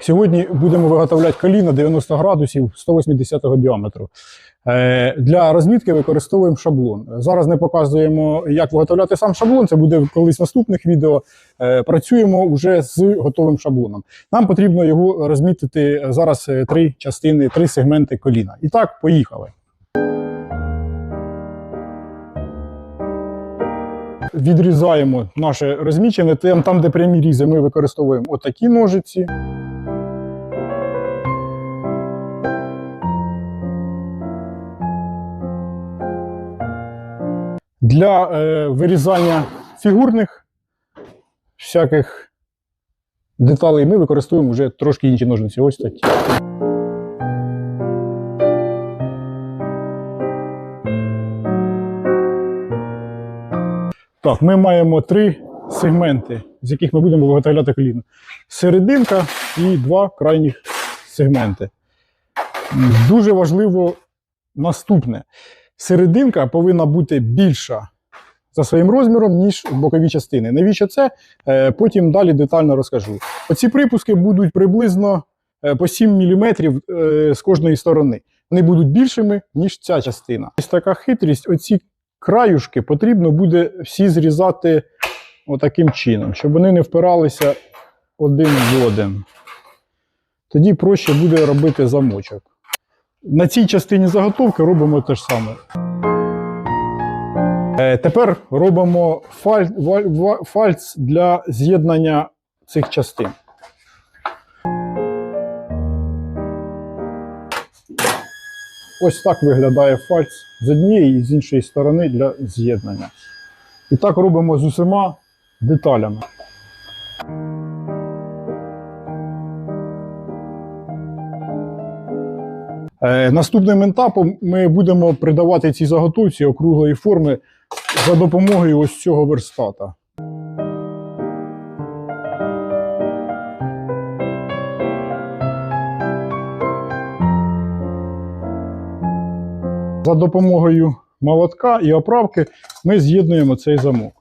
Сьогодні будемо виготовляти коліна 90 градусів 180 діаметру. Е, Для розмітки використовуємо шаблон. Зараз не показуємо, як виготовляти сам шаблон. Це буде колись в наступних відео. Е, Працюємо вже з готовим шаблоном. Нам потрібно його розмітити зараз е, три частини, три сегменти коліна. І так, поїхали. Відрізаємо наше розмічене. Там, де прямі різи, ми використовуємо отакі ножиці. Для е, вирізання фігурних всяких деталей ми використовуємо вже трошки інші ножниці. Ось такі. Так, ми маємо три сегменти, з яких ми будемо виготовляти коліно. Серединка і два крайніх сегменти. Дуже важливо наступне. Серединка повинна бути більша за своїм розміром, ніж бокові частини. Навіщо це? Е, Потім далі детально розкажу. Оці припуски будуть приблизно е, по 7 мм з кожної сторони. Вони будуть більшими, ніж ця частина. Ось така хитрість. Оці краюшки потрібно буде всі зрізати отаким чином, щоб вони не впиралися один в один. Тоді проще буде робити замочок. На цій частині заготовки робимо те ж саме. Е, Тепер робимо фальц для з'єднання цих частин. Ось так виглядає фальц з однієї і з іншої сторони для з'єднання. І так робимо з усіма деталями. Наступним етапом ми будемо придавати цій заготовці округлої форми за допомогою ось цього верстата. За допомогою молотка і оправки ми з'єднуємо цей замок.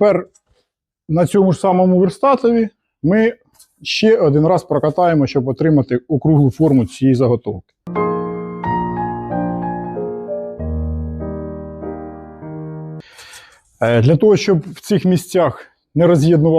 Тепер на цьому ж самому верстатові ми ще один раз прокатаємо, щоб отримати округлу форму цієї заготовки. Е, Для того, щоб в цих місцях не роз'єднували